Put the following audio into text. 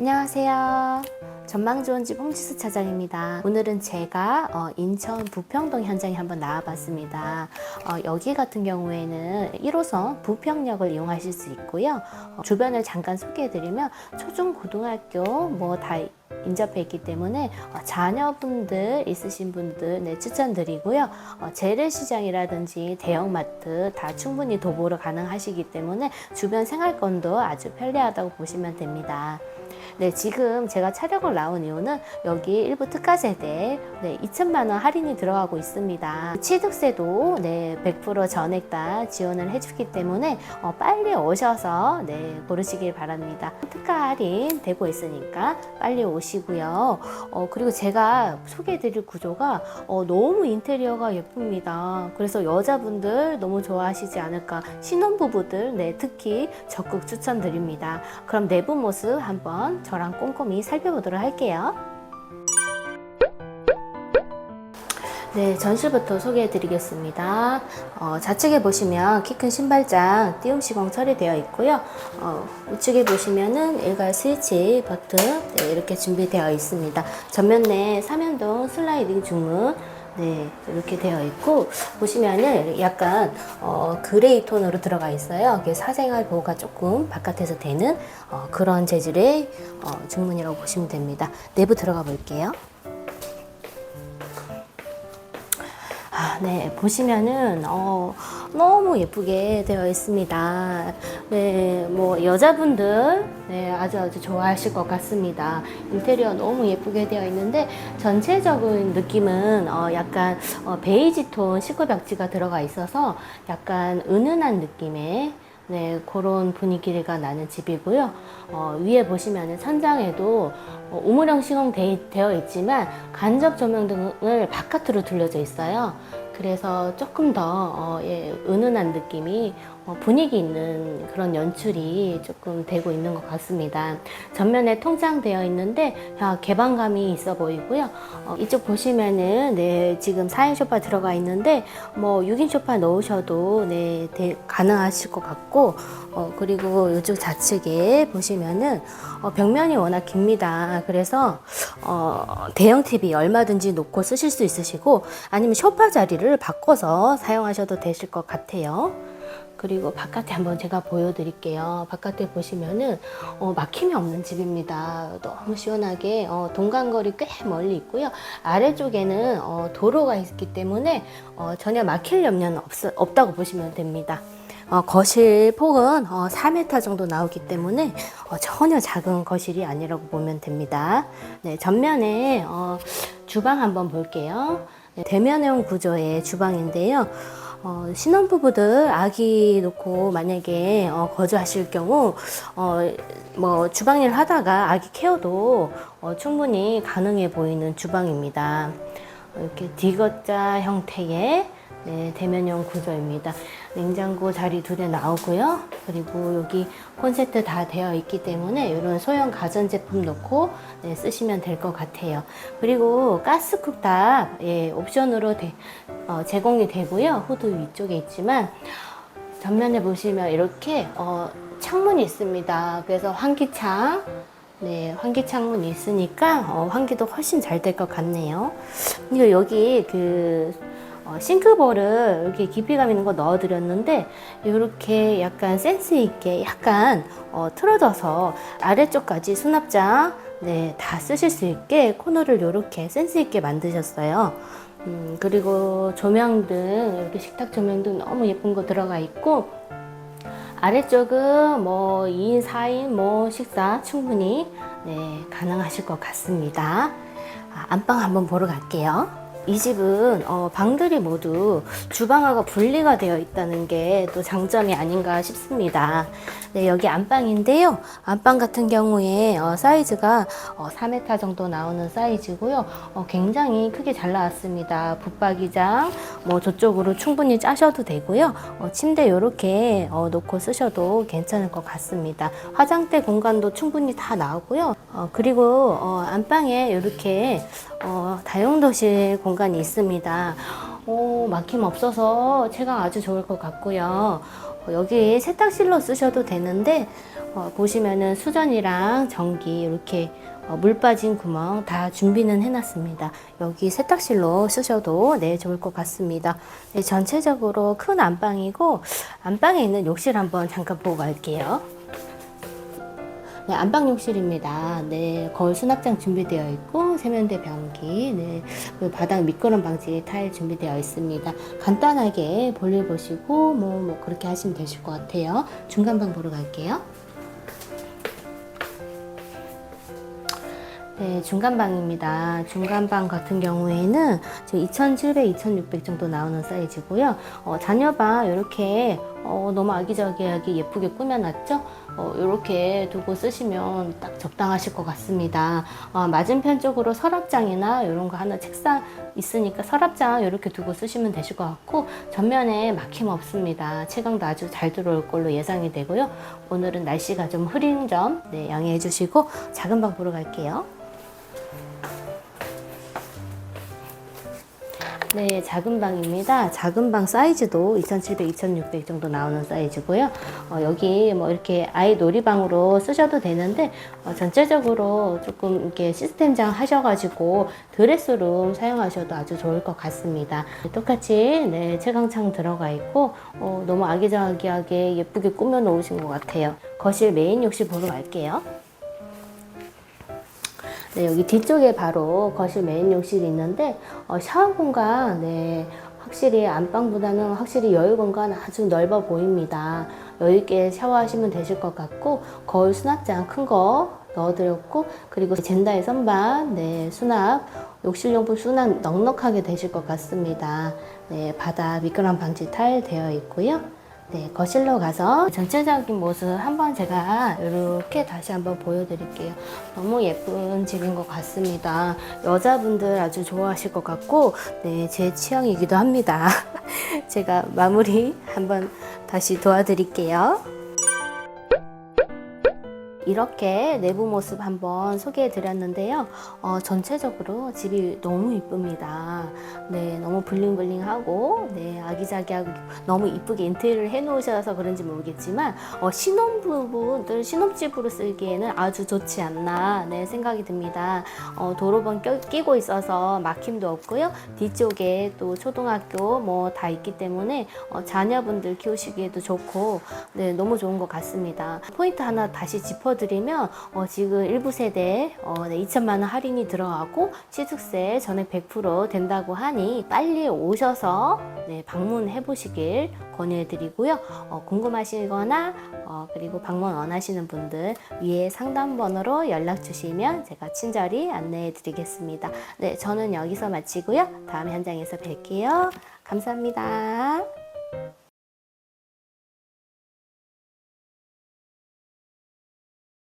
안녕하세요. 전망 좋은 집 홍지수 차장입니다. 오늘은 제가 어, 인천 부평동 현장에 한번 나와봤습니다. 어, 여기 같은 경우에는 1호선 부평역을 이용하실 수 있고요. 어, 주변을 잠깐 소개해드리면 초중 고등학교 뭐다 인접해 있기 때문에 어, 자녀분들 있으신 분들 네, 추천드리고요. 어, 재래시장이라든지 대형마트 다 충분히 도보로 가능하시기 때문에 주변 생활권도 아주 편리하다고 보시면 됩니다. 네, 지금 제가 촬영을 나온 이유는 여기 일부 특가 세대 네, 2천만 원 할인이 들어가고 있습니다. 취득세도 네, 100% 전액 다 지원을 해주기 때문에 어, 빨리 오셔서 네, 고르시길 바랍니다. 특가 할인 되고 있으니까 빨리 오시고요. 어, 그리고 제가 소개해드릴 구조가 어, 너무 인테리어가 예쁩니다. 그래서 여자분들 너무 좋아하시지 않을까 신혼부부들 네, 특히 적극 추천드립니다. 그럼 내부 모습 한번 저랑 꼼꼼히 살펴보도록 할게요. 네, 전실부터 소개해 드리겠습니다. 어, 좌측에 보시면 키 큰 신발장 띄움 시공 처리되어 있고요. 어, 우측에 보시면은 일괄 스위치 버튼 네, 이렇게 준비되어 있습니다. 전면에 삼연동 슬라이딩 중문 네, 이렇게 되어 있고 보시면은 약간 어, 그레이 톤으로 들어가 있어요. 사생활 보호가 조금 바깥에서 되는 어, 그런 재질의 어, 중문이라고 보시면 됩니다. 내부 들어가 볼게요. 아, 네, 보시면은, 어, 너무 예쁘게 되어 있습니다. 네, 뭐, 여자분들, 네, 아주 아주 좋아하실 것 같습니다. 인테리어 너무 예쁘게 되어 있는데, 전체적인 느낌은, 어, 약간, 어, 베이지 톤 시커벽지가 들어가 있어서, 약간 은은한 느낌의, 네, 그런 분위기가 나는 집이고요. 어, 위에 보시면은 천장에도 어, 우물형 시공 돼- 되어 있지만 간접 조명 등을 바깥으로 둘러져 있어요. 그래서 조금 더 어, 예, 은은한 느낌이 어, 분위기 있는 그런 연출이 조금 되고 있는 것 같습니다. 전면에 통장되어 있는데 아, 개방감이 있어 보이고요. 어, 이쪽 보시면은 네, 지금 4인 소파 들어가 있는데 뭐 6인 소파 넣으셔도 네, 대- 가능하실 것 같고 어, 그리고 이쪽 좌측에 보시면은 어, 벽면이 워낙 깁니다. 그래서 어, 대형 TV 얼마든지 놓고 쓰실 수 있으시고 아니면 소파 자리를 바꿔서 사용하셔도 되실 것 같아요. 그리고 바깥에 한번 제가 보여드릴게요. 바깥에 보시면은 어, 막힘이 없는 집입니다. 너무 시원하게 어, 동간거리 꽤 멀리 있고요. 아래쪽에는 어, 도로가 있기 때문에 어, 전혀 막힐 염려는 없, 없다고 보시면 됩니다. 어, 거실 폭은 어, 4m 정도 나오기 때문에 어, 전혀 작은 거실이 아니라고 보면 됩니다. 네, 전면에 어, 주방 한번 볼게요. 네, 대면형 구조의 주방인데요. 어, 신혼부부들 아기 놓고 만약에 어, 거주하실 경우 어, 뭐 주방일 하다가 아기 케어도 어, 충분히 가능해 보이는 주방입니다. 이렇게 D거자 형태의 네, 대면형 구조입니다. 냉장고 자리 두 대 나오고요. 그리고 여기 콘센트 다 되어 있기 때문에 이런 소형 가전제품 넣고 네, 쓰시면 될 것 같아요. 그리고 가스 쿡탑 예, 옵션으로 대- 어, 제공이 되고요. 후드 위쪽에 있지만 전면에 보시면 이렇게 어, 창문이 있습니다. 그래서 환기창 네, 환기 창문이 있으니까 어, 환기도 훨씬 잘 될 것 같네요. 그리고 여기 그 어, 싱크볼을 이렇게 깊이감 있는 거 넣어드렸는데 이렇게 약간 센스 있게 약간 어, 틀어져서 아래쪽까지 수납장 네, 다 쓰실 수 있게 코너를 이렇게 센스 있게 만드셨어요. 음, 그리고 조명등 이렇게 식탁 조명등 너무 예쁜 거 들어가 있고 아래쪽은 뭐 2인, 4인 뭐 식사 충분히 네, 가능하실 것 같습니다. 아, 안방 한번 보러 갈게요. 이 집은 어, 방들이 모두 주방하고 분리가 되어 있다는 게 또 장점이 아닌가 싶습니다. 네, 여기 안방인데요. 안방 같은 경우에 어, 사이즈가 어, 4m 정도 나오는 사이즈고요. 어, 굉장히 크게 잘 나왔습니다. 붙박이장 뭐 저쪽으로 충분히 짜셔도 되고요. 어, 침대 이렇게 어, 놓고 쓰셔도 괜찮을 것 같습니다. 화장대 공간도 충분히 다 나오고요. 어, 그리고 어, 안방에 이렇게 어, 다용도실 공간이 있습니다. 오, 막힘 없어서 체감 아주 좋을 것 같고요. 어, 여기 세탁실로 쓰셔도 되는데 어, 보시면은 수전이랑 전기 이렇게 어, 물 빠진 구멍 다 준비는 해놨습니다. 여기 세탁실로 쓰셔도 네 좋을 것 같습니다. 네, 전체적으로 큰 안방이고 안방에 있는 욕실 한번 잠깐 보고 갈게요. 네, 안방 욕실입니다. 네, 거울 수납장 준비되어 있고 세면대 변기, 네, 그 바닥 미끄럼 방지 타일 준비되어 있습니다. 간단하게 볼일 보시고 뭐, 뭐 그렇게 하시면 되실 것 같아요. 중간 방 보러 갈게요. 네, 중간방입니다. 중간방 같은 경우에는 지금 2,700, 2,600 정도 나오는 사이즈고요. 어, 자녀방 이렇게 어, 너무 아기자기하게 예쁘게 꾸며놨죠? 어, 이렇게 두고 쓰시면 딱 적당하실 것 같습니다. 어, 맞은편 쪽으로 서랍장이나 이런 거 하나 책상 있으니까 서랍장 이렇게 두고 쓰시면 되실 것 같고 전면에 막힘 없습니다. 채광도 아주 잘 들어올 걸로 예상이 되고요. 오늘은 날씨가 좀 흐린 점 네, 양해해 주시고 작은 방 보러 갈게요. 네, 작은 방입니다. 작은 방 사이즈도 2,700, 2,600 정도 나오는 사이즈고요. 어, 여기 뭐 이렇게 아이 놀이방으로 쓰셔도 되는데 어, 전체적으로 조금 이렇게 시스템장 하셔가지고 드레스룸 사용하셔도 아주 좋을 것 같습니다. 똑같이 네, 채광창 들어가 있고 어, 너무 아기자기하게 예쁘게 꾸며 놓으신 것 같아요. 거실 메인 욕실 보러 갈게요. 네, 여기 뒤쪽에 바로 거실 메인 욕실이 있는데 어, 샤워 공간 네, 확실히 안방보다는 확실히 여유 공간 아주 넓어 보입니다. 여유 있게 샤워하시면 되실 것 같고 거울 수납장 큰 거 넣어드렸고 그리고 젠다의 선반 네, 수납 욕실용품 수납 넉넉하게 되실 것 같습니다. 네, 바닥 미끄럼 방지 타일 되어 있고요. 네, 거실로 가서 전체적인 모습 한번 제가 이렇게 다시 한번 보여드릴게요. 너무 예쁜 집인 것 같습니다. 여자분들 아주 좋아하실 것 같고, 네, 제 취향이기도 합니다. 제가 마무리 한번 다시 도와드릴게요. 이렇게 내부 모습 한번 소개해 드렸는데요. 어, 전체적으로 집이 너무 이쁩니다. 네, 너무 블링블링하고, 네, 아기자기하고 너무 이쁘게 인테리어를 해 놓으셔서 그런지 모르겠지만, 어, 신혼부부들 신혼집으로 쓰기에는 아주 좋지 않나, 네, 생각이 듭니다. 어, 도로번 껴, 끼고 있어서 막힘도 없고요. 뒤쪽에 또 초등학교 뭐 다 있기 때문에 어, 자녀분들 키우시기에도 좋고, 네, 너무 좋은 것 같습니다. 포인트 하나 다시 짚어 드리면, 어, 지금 일부 세대 어, 네, 2천만 원 할인이 들어가고 취득세 전액 100% 된다고 하니 빨리 오셔서 네, 방문해 보시길 권유해 드리고요. 어, 궁금하시거나 어, 그리고 방문 원하시는 분들 위에 상담 번호로 연락 주시면 제가 친절히 안내해 드리겠습니다. 네, 저는 여기서 마치고요. 다음 현장에서 뵐게요. 감사합니다.